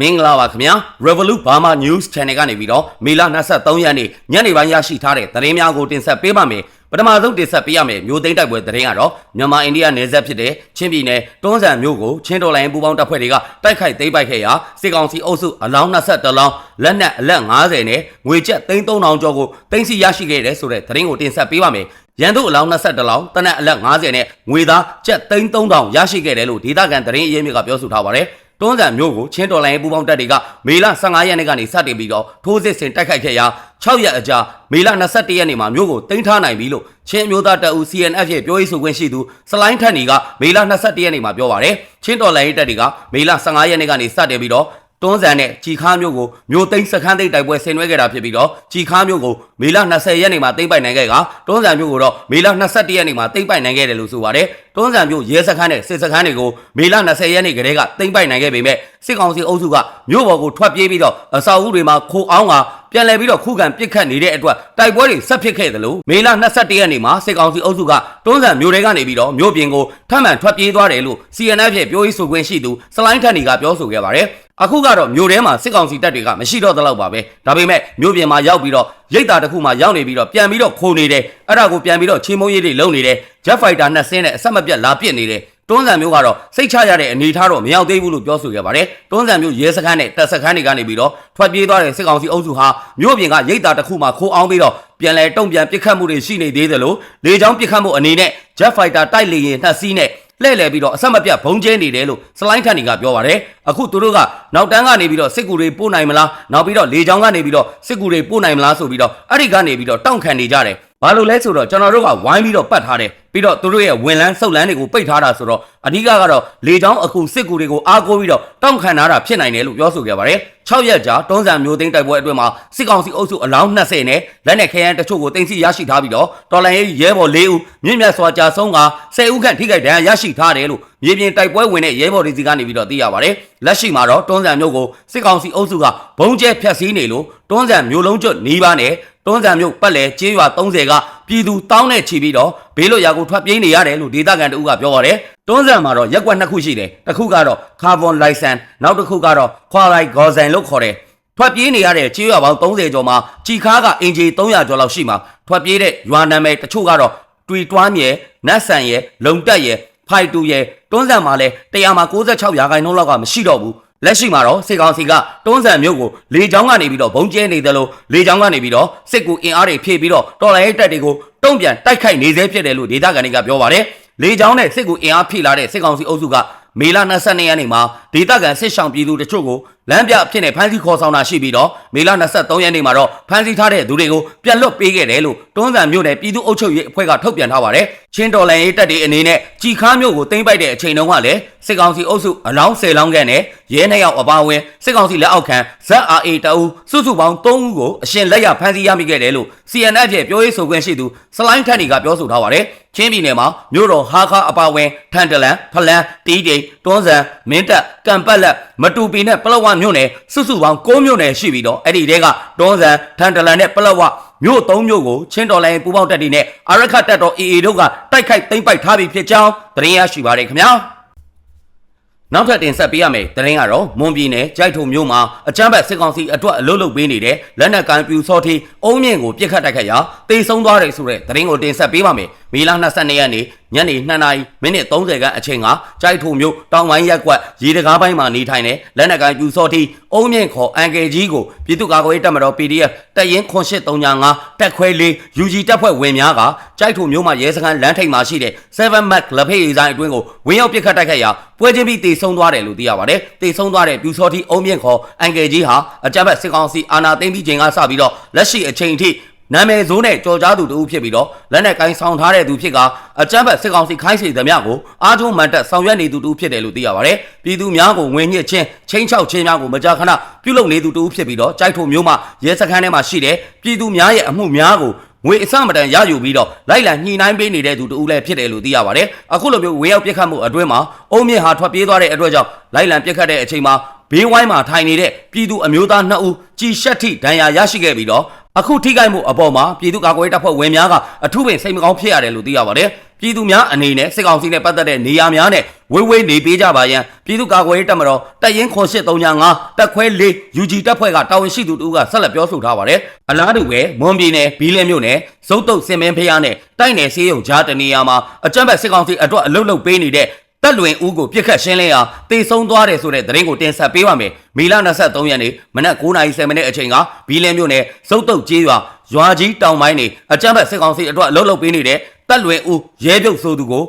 မင်္ဂလာပါခင်ဗျာ Revolut Burma News Channel ကနေပြီးတော့မေလ23ရက်နေ့ညနေပိုင်းရရှိထားတဲ့သတင်းများကိုတင်ဆက်ပေးပါမယ်ပထမဆုံးတင်ဆက်ပေးရမယ်မျိုးသိန်းတိုက်ပွဲသတင်းကတော့မြန်မာအိန္ဒိယနယ်စပ်ဖြစ်တဲ့ချင်းပြည်နယ်တွန်းဇံမြို့ကိုချင်းတော်လိုင်းပူပေါင်းတပ်ဖွဲ့တွေကတိုက်ခိုက်သိမ်းပိုက်ခဲ့ရာစစ်ကောင်စီအုပ်စုအလောင်း22လောင်းလက်နက်အလက်90နဲ့ငွေကျပ်3000ကျော်ကိုသိမ်းဆည်းရရှိခဲ့တဲ့ဆိုတဲ့သတင်းကိုတင်ဆက်ပေးပါမယ်ရန်သူအလောင်း22လောင်းတနက်အလက်90နဲ့ငွေသားကျပ်3000ရရှိခဲ့တယ်လို့ဒေသခံသတင်းအရင်းမြစ်ကပြောဆိုထားပါတယ် တွန်းဇံမျိုးကိုချင်းတော်လိုင်းပူပေါင်းတပ်တွေကမေလ15ရက်နေ့ကနေစတင်ပြီးတော့ထိုးစစ်ဆင်တိုက်ခိုက်ခဲ့ရာ6ရက်အကြာမေလ21ရက်နေ့မှာမျိုးကိုတင်ထားနိုင်ပြီလို့ချင်းအမျိုးသားတပ်ဦး CNF ရဲ့ပြောရေးဆိုခွင့်ရှိသူစလိုင်းထန်နီကမေလ21ရက်နေ့မှာပြောပါတယ်ချင်းတော်လိုင်းတပ်တွေကမေလ15ရက်နေ့ကနေစတင်ပြီးတော့ တွန်းဇံနဲ့ជីခါမျိုးကိုမျိုးသိမ်းစခန်းသိမ်းတိုက်ပွဲဆင်နွှဲခဲ့တာဖြစ်ပြီးတော့ជីခါမျိုးကိုမေလ20ရက်နေ့မှာသိမ်းပိုက်နိုင်ခဲ့ကတွန်းဇံမျိုးကိုတော့မေလ21ရက်နေ့မှာသိမ်းပိုက်နိုင်ခဲ့တယ်လို့ဆိုပါတယ်တွန်းဇံမျိုးရဲစခန်းနဲ့စစ်စခန်းတွေကိုမေလ20ရက်နေ့ကတည်းကသိမ်းပိုက်နိုင်ခဲ့ပေမဲ့စစ်ကောင်စီအုပ်စုကမြို့ပေါ်ကိုထွက်ပြေးပြီးတော့အဆောက်အဦတွေမှာခိုအောင်ကပြန်လည်ပြီးတော့ခုခံပစ်ခတ်နေတဲ့အတွက်တိုက်ပွဲတွေဆက်ဖြစ်ခဲ့တယ်လို့မေလ21ရက်နေ့မှာစစ်ကောင်စီအုပ်စုကတွန်းဇံမျိုးတွေကနေပြီးတော့မြို့ပြင်ကိုထပ်မံထွက်ပြေးသွားတယ်လို့ CNF ရဲ့ပြောရေးဆိုခွင့်ရှိသူစလိုင်းထန်နီကပြောဆိုခဲ့ပါတယ် အခုကတော့မြို့ထဲမှာစစ်ကောင်စီတပ်တွေကမရှိတော့သလောက်ပါပဲဒါပေမဲ့မြို့ပြင်မှာရောက်ပြီးတော့ရိတ်တာတစ်ခုမှရောက်နေပြီးတော့ပြန်ပြီးတော့ခိုးနေတယ်အဲ့ဒါကိုပြန်ပြီးတော့ချင်းမုံရေးတွေလုံနေတယ် Jet Fighter နှစ်စင်းနဲ့အဆက်မပြတ်လာပစ်နေတယ်တွန်းဆန်မျိုးကတော့စိတ်ချရတဲ့အနေထားတော့မရောက်သေးဘူးလို့ပြောဆိုခဲ့ပါတယ်။တွန်းဆန်မျိုးရဲစခန်းနဲ့တပ်စခန်းတွေကနေပြီးတော့ထွက်ပြေးသွားတဲ့စစ်ကောင်စီအုပ်စုဟာမြို့ပြင်ကရိတ်တာတစ်ခုမှခိုးအောင်ပြီးတော့ပြန်လဲတုံ့ပြန်ပစ်ခတ်မှုတွေရှိနေသေးတယ်လို့လေကြောင်းပစ်ခတ်မှုအနေနဲ့ Jet Fighter တိုက်လေယာဉ်နှစ်စီးနဲ့ လှည့်လည်ပြီးတော့အဆက်မပြတ်ဘုံကျဲနေတယ်လို့စလိုင်းထန်နီကပြောပါတယ်အခုသူတို့ကနောက်တန်းကနေပြီးတော့စစ်ကူတွေပို့နိုင်မလားနောက်ပြီးတော့လေကြောင်းကနေပြီးတော့စစ်ကူတွေပို့နိုင်မလားဆိုပြီးတော့အဲ့ဒီကနေပြီးတော့တောင့်ခံနေကြတယ် ဘာလို့လဲဆိုတော့ကျွန်တော်တို့ကဝိုင်းပြီးတော့ပတ်ထားတယ်ပြီးတော့သူတို့ရဲ့ဝင်လန်းဆုတ်လန်းတွေကိုပိတ်ထားတာဆိုတော့အဓိကကတော့လေကြောင်းအခုစစ်ကူတွေကိုအားကိုးပြီးတော့တောင့်ခံထားတာဖြစ်နိုင်တယ်လို့ပြောဆိုခဲ့ပါတယ်6ရက်ကြာတွန်းဆန်မျိုးသိန်းတိုက်ပွဲအတွင်းမှာစစ်ကောင်စီအုပ်စုအလောင်း20နဲ့လက်နက်ခဲယမ်းတချို့ကိုတင်စီရရှိထားပြီးတော့တော်လန်ရေးရဲဘော်၄ဦးမြင့်မြတ်စွာကြာဆုံးက10ဦးခန့်ထိခိုက်ဒဏ်ရာရရှိထားတယ်လို့မြေပြင်တိုက်ပွဲဝင်တဲ့ရဲဘော်တွေစီကနေပြီးတော့သိရပါတယ်လက်ရှိမှာတော့တွန်းဆန်မျိုးကိုစစ်ကောင်စီအုပ်စုကဘုံကျဲဖျက်ဆီးနေလို့တွန်းဆန်မျိုးလုံးကျွတ်နီးပါးနဲ့ တွန်းဆန်မျိုးပတ်လဲကျေးရွာ30ကပြည်သူတောင်းနဲ့ချီပြီးတော့ဘေးလွတ်ရာကိုထွက်ပြေးနေရတယ်လို့ဒေသခံတအုပ်ကပြောပါတယ်တွန်းဆန်မှာတော့ရက်ကွက်နှစ်ခုရှိတယ်တစ်ခုကတော့ carbon license နောက်တစ်ခုကတော့ quality gozen လို့ခေါ်တယ်ထွက်ပြေးနေရတဲ့ချေးရွာပေါင်း30ကျော်မှာကြီခါကအင်ဂျီ300ကျော်လောက်ရှိမှာထွက်ပြေးတဲ့ရွာနာမည်တချို့ကတော့တွီတွားမြဲနတ်ဆန်ရဲလုံတက်ရဲဖိုက်တူရဲတွန်းဆန်မှာလဲတရားမှာ66ရာခိုင်နှုန်းလောက်ကမရှိတော့ဘူး လက်ရှိမှာတော့စစ်ကောင်စီကတွန်းဆန်မြို့ကိုလေကြောင်းကနေပြီးတော့ဘုံကျဲနေတယ်လို့လေကြောင်းကနေပြီးတော့စစ်ကူအင်အားတွေဖြည့်ပြီးတော့တော်လိုင်းတပ်တွေကိုတုံ့ပြန်တိုက်ခိုက်နေသေးဖြစ်တယ်လို့ဒေသခံတွေကပြောပါတယ်လေကြောင်းနဲ့စစ်ကူအင်အားဖြည့်လာတဲ့စစ်ကောင်စီအုပ်စုကမေလ22ရက်နေ့မှာဒေသခံစစ်ဆောင်ပြည်သူတချို့ကို လမ်းပြအဖြစ်နဲ့ဖမ်းဆီးခေါ်ဆောင်တာရှိပြီးတော့မေလ23ရက်နေ့မှာတော့ဖမ်းဆီးထားတဲ့သူတွေကိုပြန်လွတ်ပေးခဲ့တယ်လို့တွန်းဆန်မြို့နယ်ပြည်သူ့အုပ်ချုပ်ရေးအဖွဲ့ကထုတ်ပြန်ထားပါတယ်။ချင်းတော်လန်ရေးတပ်တွေအနေနဲ့ကြည်ခါမြို့ကိုတင်ပိုက်တဲ့အချိန်တုန်းကလည်းစစ်ကောင်စီအုပ်စုအလောင်း10လောင်းခန့်နဲ့ရဲနှစ်ယောက်အပါအဝင်စစ်ကောင်စီလက်အောက်ခံ ZRA တအူးစုစုပေါင်း3ဦးကိုအရှင်လက်ရဖမ်းဆီးရမိခဲ့တယ်လို့ CNF ရဲ့ပြောရေးဆိုခွင့်ရှိသူစလိုင်းထန်နီကပြောဆိုထားပါတယ်။ချင်းပြည်နယ်မှာမြို့တော်ဟာခါအပါအဝင်ထန်တလန်ဖလန်တီးတိန်တွန်းဆန်မင်းတပ်ကံပတ်လက်မတူပီနဲ့ပလောဝမြို့နယ်စုစုပေါင်း6မြို့နယ်ရှိပြီးတော့အဲ့ဒီတဲကတွန်းဆန်ထန်တလန်နဲ့ပလောဝမြို့3မြို့ကိုချင်းတော်လိုင်းပူပေါင်းတပ်တွေနဲ့အာရခတ်တပ်တော် AA တို့ကတိုက်ခိုက်သိမ်းပိုက်ထားပြီးဖြစ်ကြောင်းသတင်းရရှိပါတယ်ခင်ဗျာနောက်ထပ်တင်ဆက်ပေးရမယ်တရင်ကတော့မွန်ပြည်နယ်ကြိုက်ထုံမြို့မှာအကြမ်းဖက်စစ်ကောင်စီအတွက်အလုပ်လုပ်ပေးနေတဲ့လက်နက်ကန်ပြူစောထီအုံးမြင့်ကိုပြစ်ခတ်တိုက်ခတ်ရာတေဆုံးသွားတယ်ဆိုတဲ့တရင်ကိုတင်ဆက်ပေးပါမယ်မေလ22ရက်နေ့ညနေ2နာရီမိနစ်30ခန်းအချိန်ကကြိုက်ထုံမြို့တောင်ဝိုင်းရက်ကွက်ရေတကားပိုင်းမှာနေထိုင်တဲ့လက်နက်ကန်ပြူစောထီအုံးမြင့်ခေါ်အန်ကယ်ကြီးကိုပြည်သူ့ကာကွယ်ရေးတပ်မတော် PDF တပ်ရင်း8335တက်ခွဲလေး UG တပ်ဖွဲ့ဝင်များကကြိုက်ထုံမြို့မှာရဲစခန်းလမ်းထိပ်မှာရှိတဲ့7 Mac လက်ဖေးရေးဆိုင်အတွင်းကိုဝင်ရောက်ပစ်ခတ်တိုက်ခတ်ရာပွဲချင်းပြီးတေဆုံးသွားတယ်လို့သိရပါတယ်။တေဆုံးသွားတဲ့ပြူစောထီအုံးမြင့်ခေါ်အန်ကယ်ကြီးဟာအကြမ်းဖက်စစ်ကောင်စီအာဏာသိမ်းပြီးချိန်ကစပြီးတော့လက်ရှိအချိန်ထိ နာမည်ဆိုးနဲ့ကြော်ကြားသူတူဖြစ်ပြီးတော့လက်နက်ကိုင်းဆောင်ထားတဲ့သူဖြစ်ကအကြမ်းဖက်စစ်ကောင်စီခိုင်းစေသမျှကိုအားကျုံမှန်တက်ဆောင်ရွက်နေသူတူဖြစ်တယ်လို့သိရပါတယ်။ပြည်သူများကိုငွေညှစ်ချင်းချင်းချောက်ချင်းများကိုမကြာခဏပြုလုပ်နေသူတူဖြစ်ပြီးတော့ကြိုက်ထုံမျိုးမှရဲစခန်းထဲမှာရှိတဲ့ပြည်သူများရဲ့အမှုများကိုငွေအစမတန်ရယူပြီးတော့လိုက်လံညှိနှိုင်းပေးနေတဲ့သူတူလည်းဖြစ်တယ်လို့သိရပါတယ်။အခုလိုမျိုးဝေရောက်ပြစ်ခတ်မှုအတွင်းမှာအုံမြင့်ဟာထွက်ပြေးသွားတဲ့အတွက်ကြောင့်လိုက်လံပြစ်ခတ်တဲ့အချိန်မှာဘေးဝိုင်းမှာထိုင်နေတဲ့ပြည်သူအမျိုးသား2ဦးကြီးရှက်ထိဒဏ်ရာရရှိခဲ့ပြီးတော့ အခုထိခိုက်မှုအပေါ်မှာပြည်သူ့ကာကွယ်ရေးတပ်ဖွဲ့ဝင်များကအထူးပင်စိတ်မကောင်းဖြစ်ရတယ်လို့သိရပါတယ်ပြည်သူများအနေနဲ့စစ်ကောင်စီနဲ့ပတ်သက်တဲ့နေရာများနဲ့ဝေးဝေးနေပေးကြပါရန်ပြည်သူ့ကာကွယ်ရေးတပ်မတော်တပ်ရင်း8335တပ်ခွဲ4 UG တပ်ဖွဲ့ကတာဝန်ရှိသူတို့ကဆက်လက်ပြောဆိုထားပါတယ်အလားတူပဲမွန်ပြည်နယ်ဘီလင်းမြို့နယ်ဇုတ်တုတ်စင်မင်းဖျားနဲ့တိုက်နယ်စေးရုံကြားတနေရာမှာအကြမ်းဖက်စစ်ကောင်စီအတွက်အလုတ်လုတ်ပေးနေတဲ့ တက်လွင်ဦးကိုပြစ်ခတ်ရှင်းလင်းရာတေဆုံးသွားတယ်ဆိုတဲ့သတင်းကိုတင်ဆက်ပေးပါမယ်။မီလ23ရက်နေ့မနက်9:30မိနစ်အချိန်ကဘီလင်းမြို့နယ်စုတ်တုတ်ကျေးရွာရွာကြီးတောင်ပိုင်းနေအကြမ်းဖက်စစ်ကောင်စီအတွက်အလုတ်လုတ်ပေးနေတဲ့တက်လွင်ဦးရဲပြုတ်ဆိုသူကို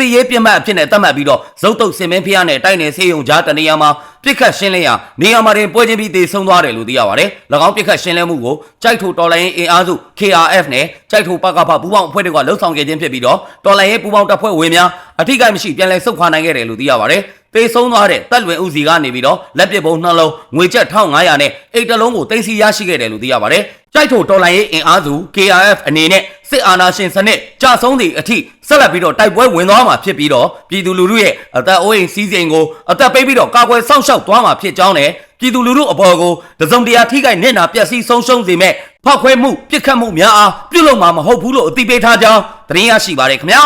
စီရေးပြစ်မှတ်အဖြစ်နဲ့တတ်မှတ်ပြီးတော့ဇုတ်တုတ်စင်မင်းဖျားနဲ့တိုက်နယ်ဆေးရုံကြားတနေရာမှာပြစ်ခတ်ရှင်းလင်းရာနေရာမှာတင်ပွဲချင်းပြီးတေဆုံးသွားတယ်လို့သိရပါတယ်။၎င်းပြစ်ခတ်ရှင်းလင်းမှုကိုကြိုက်ထိုတော်လိုင်းအင်အားစု KRF နဲ့ကြိုက်ထိုပကဖပူးပေါင်းအဖွဲ့တွေကလှုပ်ဆောင်ခဲ့ခြင်းဖြစ်ပြီးတော့တော်လိုင်းရဲ့ပူးပေါင်းတပ်ဖွဲ့ဝင်များအထိကိမရှိပြန်လည်ဆုတ်ခွာနိုင်ခဲ့တယ်လို့သိရပါတယ်။တေဆုံးသွားတဲ့တက်လွင်ဦးစီကနေပြီးတော့လက်ပစ်ပုံနှလုံးငွေကျပ်1500နဲ့အိတ်တလုံးကိုတင်စီရရှိခဲ့တယ်လို့သိရပါတယ်။ ကြိုက်ထိုတော်လိုင်းရဲ့အင်အားစု KRF အနေနဲ့စစ်အာဏာရှင်စနစ်ကြာဆုံးသည့်အထိဆက်လက်ပြီးတော့တိုက်ပွဲဝင်သွားမှာဖြစ်ပြီးတော့ပြည်သူလူထုရဲ့အသက်အိုးအိမ်စီးစိမ်ကိုအသက်ပေးပြီးတော့ကာကွယ်စောင့်ရှောက်သွားမှာဖြစ်ကြောင်းနဲ့ပြည်သူလူထုအပေါ်ကိုတစုံတရာထိခိုက်နေတာပျက်စီးဆုံးရှုံးစေမဲ့ဖောက်ခွဲမှုပြစ်ခတ်မှုများအားပြုလုပ်မှာမဟုတ်ဘူးလို့အသိပေးထားကြောင်းသတင်းရရှိပါတယ်ခင်ဗျာ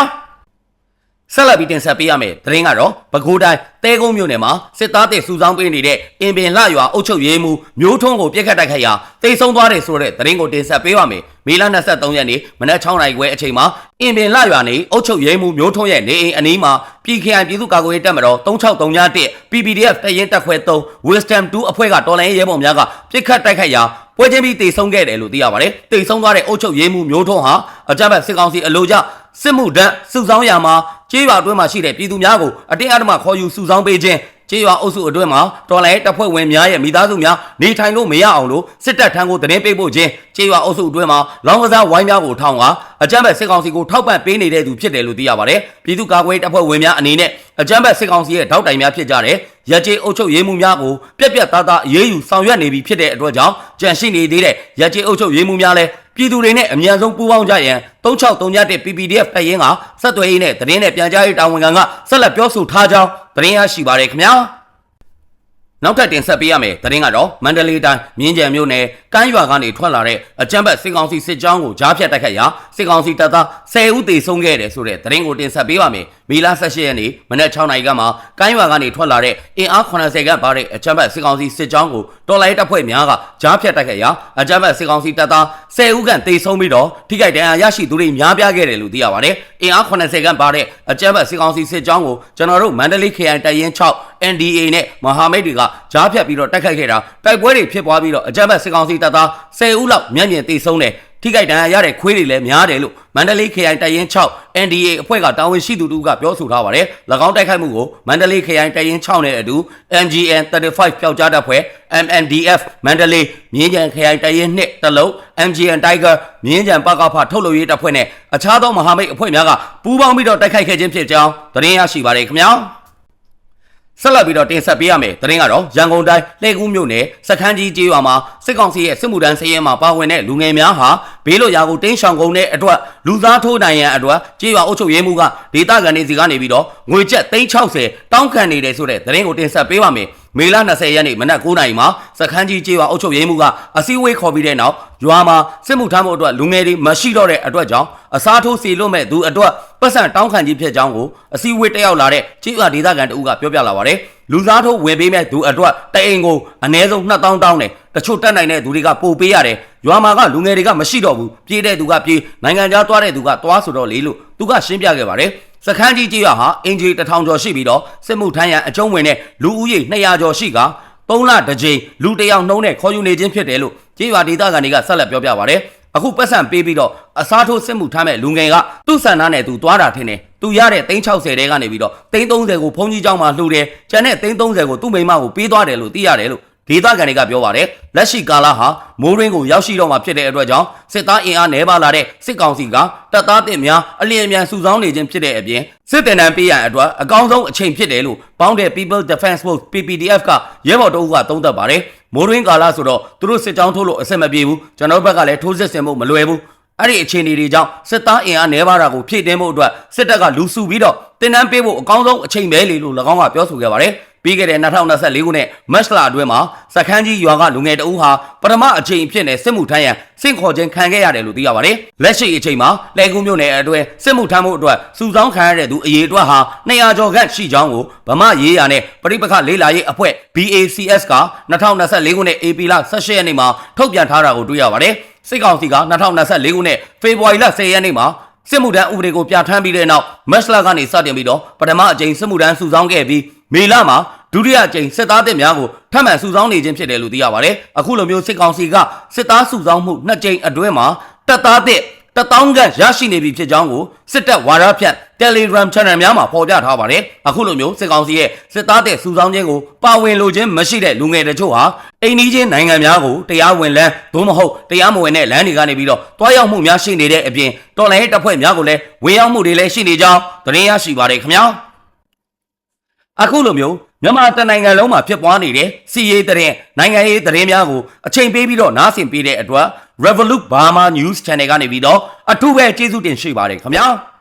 ဆက်လက်ပြီးတင်ဆက်ပေးရမယ်သတင်းကတော့ပဲခူးတိုင်းတဲကုန်းမြို့နယ်မှာစစ်သားတွေစုဆောင်းပေးနေတဲ့အင်ပင်လှရွာအုပ်ချုပ်ရေးမှူးမျိုးထွန်းကိုပြစ်ခတ်တိုက်ခိုက်ရာတိတ်ဆုံးသွားတယ်ဆိုတဲ့သတင်းကိုတင်ဆက်ပေးပါမယ်မေလ23ရက်နေ့မနက်6နာရီခွဲအချိန်မှာအင်ပင်လှရွာနေအုပ်ချုပ်ရေးမှူးမျိုးထွန်းရဲ့နေအိမ်အနီးမှာပြည်ခိုင်ပြည်သူ့ကာကွယ်ရေးတပ်မတော်3631 PPDF တရင်တပ်ခွဲ3 Wisdom 2အဖွဲ့ကတော်လိုင်းရဲဘော်များကပြစ်ခတ်တိုက်ခိုက်ရာပွဲချင်းပြီးတေဆုံးခဲ့တယ်လို့သိရပါတယ်တေဆုံးသွားတဲ့အုပ်ချုပ်ရေးမှူးမျိုးထွန်းဟာအကြမ်းဖက်စစ်ကောင်စီအလို့ကြ စစ်မှုထမ်းစုဆောင်းရာမှာကျေးရွာအတွင်းမှာရှိတဲ့ပြည်သူများကိုအတင်းအဓမ္မခေါ်ယူစုဆောင်းပေးခြင်းကျေးရွာအုပ်စုအတွင်းမှာတော်လိုင်းတပ်ဖွဲ့ဝင်များရဲ့မိသားစုများနေထိုင်လို့မရအောင်လို့စစ်တပ်ထံကိုတရင်ပေးဖို့ခြင်းကျေးရွာအုပ်စုအတွင်းမှာလောင်းကစားဝိုင်းများကိုထောင်းကအကြမ်းဖက်စစ်ကောင်စီကိုထောက်ပံ့ပေးနေတဲ့သူဖြစ်တယ်လို့သိရပါတယ်ပြည်သူ့ကာကွယ်တပ်ဖွဲ့ဝင်များအနေနဲ့အကြမ်းဖက်စစ်ကောင်စီရဲ့ထောက်တိုင်များဖြစ်ကြတဲ့ ရကြေးအုပ်ချုပ်ရေးမှုများကိုပြက်ပြက်သားသားအေးအေးယူဆောင်ရွက်နေပြီဖြစ်တဲ့အတွက်ကြောင့်ကြန့်ရှိနေသေးတဲ့ရကြေးအုပ်ချုပ်ရေးမှုများလည်းပြည်သူတွေနဲ့အမြန်ဆုံးပူးပေါင်းကြရန်3631 PPDF တပ်ရင်းကဆက်သွယ်ရေးနဲ့သတင်းနဲ့ပြန်ကြားရေးတာဝန်ခံကဆက်လက်ပြောဆိုထားကြောင်းသတင်းရရှိပါရခင်ဗျာ နောက်ထပ်တင်ဆက်ပေးရမယ်သတင်းကတော့မန္တလေးတိုင်းမြင်းကြံမြို့နယ်ကမ်းရွာကနေထွက်လာတဲ့အကြမ်းဖက်စစ်ကောင်စီစစ်ကြောင်းကိုကြားဖြတ်တိုက်ခိုက်ရာစစ်ကောင်စီတပ်သား10ဦးသေဆုံးခဲ့တယ်ဆိုတဲ့သတင်းကိုတင်ဆက်ပေးပါမယ်မီလာ18ရက်နေ့မနက်6နာရီကမှကမ်းရွာကနေထွက်လာတဲ့အင်အား80ခန့်ပါတဲ့အကြမ်းဖက်စစ်ကောင်စီစစ်ကြောင်းကိုတော်လိုင်းတပ်ဖွဲ့များကကြားဖြတ်တိုက်ခိုက်ရာအကြမ်းဖက်စစ်ကောင်စီတပ်သား10ဦးခန့်သေဆုံးပြီးတော့ထိခိုက်ဒဏ်ရာရရှိသူတွေများပြားခဲ့တယ်လို့သိရပါတယ်အင်အား80ခန့်ပါတဲ့အကြမ်းဖက်စစ်ကောင်စီစစ်ကြောင်းကိုကျွန်တော်တို့မန္တလေးခရိုင်တရင်6 NDA နဲ့မဟာမိတ်တွေကကြားဖြတ်ပြီးတော့တိုက်ခိုက်ခဲ့တာတိုက်ပွဲတွေဖြစ်ပွားပြီးတော့အကြမ်းဖက်စစ်ကောင်စီတပ်သား10ဦးလောက်မျက်မြင်သေဆုံးတယ်ထိခိုက်ဒဏ်ရာရတဲ့ခွေးတွေလည်းများတယ်လို့မန္တလေးခရိုင်တရင်6 NDA အဖွဲ့ကတာဝန်ရှိသူတို့ကပြောဆိုထားပါတယ်၎င်းတိုက်ခိုက်မှုကိုမန္တလေးခရိုင်တရင်6နဲ့အတူ MGN 35ပျောက်ကြားတပ်ဖွဲ့ MNDF မန္တလေးမြင်းကြံခရိုင်တရင်2တလုံး MGN Tiger မြင်းကြံပကဖထုတ်လုပ်ရေးတပ်ဖွဲ့နဲ့အခြားသောမဟာမိတ်အဖွဲ့များကပူးပေါင်းပြီးတော့တိုက်ခိုက်ခဲ့ခြင်းဖြစ်ကြောင်းသတင်းရရှိပါတယ်ခင်ဗျာ ဆက်လက်ပြီးတော့တင်ဆက်ပေးရမယ်။သတင်းကတော့ရန်ကုန်တိုင်းလှည့်ကူးမြို့နယ်စခန်းကြီးကျေးရွာမှာစစ်ကောင်စီရဲ့စစ်မှုထမ်းစည်းရဲမှာပါဝင်တဲ့လူငယ်များဟာဘေးလွတ်ရာကိုတင်းရှောင်ကုန်တဲ့အတွက်လူသားထိုးနိုင်ရန်အတွက်ကျေးရွာအုပ်ချုပ်ရေးမှူးကဒေသခံတွေစီကနေပြီးတော့ငွေကျပ်360တောင်းခံနေတယ်ဆိုတဲ့သတင်းကိုတင်ဆက်ပေးပါမယ်။ မေလ20ရက်နေ့မနက်9:00နာရီမှာစခန်းကြီးကျေးရွာအုပ်ချုပ်ရေးမှူးကအစည်းအဝေးခေါ်ပြီးတဲ့နောက်ရွာမှာစစ်မှုထမ်းမှုအတွက်လူငယ်တွေမရှိတော့တဲ့အတွက်ကြောင့်အစားထိုးစီလွတ်မဲ့သူအတွက်ပတ်စံတောင်းခံကြီးဖြစ်ကြောင်းကိုအစည်းအဝေးတက်ရောက်လာတဲ့ကျေးရွာဒေသခံတအုပ်ကပြောပြလာပါတယ်။လူစားထိုးဝင်ပေးမဲ့သူအတွက်တအိမ်ကိုအနည်းဆုံး2000တောင်းတယ်တချို့တက်နိုင်တဲ့သူတွေကပို့ပေးရတယ်။ရွာမှာကလူငယ်တွေကမရှိတော့ဘူးပြေးတဲ့သူကပြေးနိုင်ငံခြားသွားတဲ့သူကသွားဆိုတော့လေလို့သူကရှင်းပြခဲ့ပါတယ်။ စခန်းကြီးကြီးရွာဟာအင်ဂျီတထောင်ကျော်ရှိပြီးတော့စစ်မှုထမ်းရန်အကျုံးဝင်တဲ့လူဦးရေ200ကျော်ရှိက3လတစ်ကြိမ်လူတယောက်နှုံးနဲ့ခေါ်ယူနေခြင်းဖြစ်တယ်လို့ကြီးရွာဒေသခံတွေကဆက်လက်ပြောပြပါရတယ်။အခုပတ်စံပေးပြီးတော့အစားထိုးစစ်မှုထမ်းမဲ့လူငယ်ကသူ့ဆန္ဒနဲ့သူသွားတာထင်တယ်။သူရတဲ့360တဲကနေပြီးတော့330ကိုဘုန်းကြီးကျောင်းမှာလှူတယ်။ကျန်တဲ့330ကိုသူ့မိမကိုပေးသွားတယ်လို့သိရတယ်လို့ ဒေသခံတွေကပြောပါတယ်လက်ရှိကာလဟာမိုးရင်းကိုရောက်ရှိတော့မှာဖြစ်တဲ့အတွက်ကြောင့်စစ်သားအင်အားနှဲပါလာတဲ့စစ်ကောင်စီကတပ်သားတင်များအလျင်အမြန်စုဆောင်းနေခြင်းဖြစ်တဲ့အပြင်စစ်တပ်နံပေးရန်အတွက်အကောင်းဆုံးအချိန်ဖြစ်တယ်လို့ပေါင်းတဲ့ People Defense Force PPDF ကရဲဘော်တို့ကသုံးသပ်ပါတယ်မိုးရင်းကာလဆိုတော့သူတို့စစ်ကြောင်းထိုးလို့အဆင်မပြေဘူးကျွန်တော်တို့ဘက်ကလည်းထိုးစစ်ဆင်ဖို့မလွယ်ဘူးအဲ့ဒီအခြေအနေတွေကြောင့်စစ်သားအင်အားနှဲပါတာကိုဖြည့်တင်းဖို့အတွက်စစ်တပ်ကလူစုပြီးတော့တင်နန်းပေးဖို့အကောင်းဆုံးအချိန်ပဲလေလို့၎င်းကပြောဆိုခဲ့ပါတယ် ပြီးခဲ့တဲ့2024ခုနှစ်မတ်လအတွင်းမှာစခန်းကြီးရွာကလူငယ်တအူးဟာပထမအကြိမ်အဖြစ်နဲ့စစ်မှုထမ်းရန်စင့်ခေါ်ခြင်းခံခဲ့ရတယ်လို့သိရပါတယ်လက်ရှိအချိန်မှာလဲကူးမြို့နယ်အတွင်းစစ်မှုထမ်းမှုအတွက်စုဆောင်းခံရတဲ့သူအရေးအတွက်ဟာ200ကျော်ခန့်ရှိကြောင်းကိုဗမာရေးရာနဲ့ပရိပခလေးလာရေးအဖွဲ့ BACS က2024ခုနှစ် AP လ18ရက်နေ့မှာထုတ်ပြန်ထားတာကိုတွေ့ရပါတယ်စစ်ကောင်စီက2024ခုနှစ်ဖေဖော်ဝါရီလ10ရက်နေ့မှာ စစ်မှုထမ်းဥပဒေကိုပြဋ္ဌာန်းပြီးတဲ့နောက်မတ်လကနေစတင်ပြီးတော့ပထမအကြိမ်စစ်မှုထမ်းစုဆောင်းခဲ့ပြီးမေလမှာဒုတိယအကြိမ်စစ်သားတစ်များကိုထပ်မံစုဆောင်းနေခြင်းဖြစ်တယ်လို့သိရပါတယ်။အခုလိုမျိုးစစ်ကောင်စီကစစ်သားစုဆောင်းမှုနှစ်ကြိမ်အတွင်းမှာတပ်သားတစ်တတောင်းကန်ရရှိနေပြီဖြစ်ကြောင်းကိုစစ်တပ်ဝါဒဖြန့် Telegram Channel များမှာဖော်ပြထားပါတယ်။အခုလိုမျိုးစစ်ကောင်စီရဲ့စစ်သားတဲ့စုဆောင်းခြင်းကိုပါဝင်လိုခြင်းမရှိတဲ့လူငယ်တချို့ဟာအိန္ဒိချင်းနိုင်ငံများကိုတရားဝင်လန်းသို့မဟုတ်တရားမဝင်တဲ့လမ်းတွေကနေပြီးတော့တွားရောက်မှုများရှိနေတဲ့အပြင်တော်လိုင်းတပ်ဖွဲ့များကိုလည်းဝင်ရောက်မှုတွေလည်းရှိနေကြောင်းသတင်းရရှိပါတယ်ခင်ဗျာ။အခုလိုမျိုးမြန်မာတနိုင်ငံလုံးမှာဖြစ်ပွားနေတဲ့စီရေးတဲ့နိုင်ငံရေးသတင်းများကိုအချိန်ပေးပြီးတော့နားဆင်ပေးတဲ့အတွက် Revolut Burma News Channel ကနေပြီးတော့အထူးပဲကျေးဇူးတင်ရှိပါတယ်ခင်ဗျာ။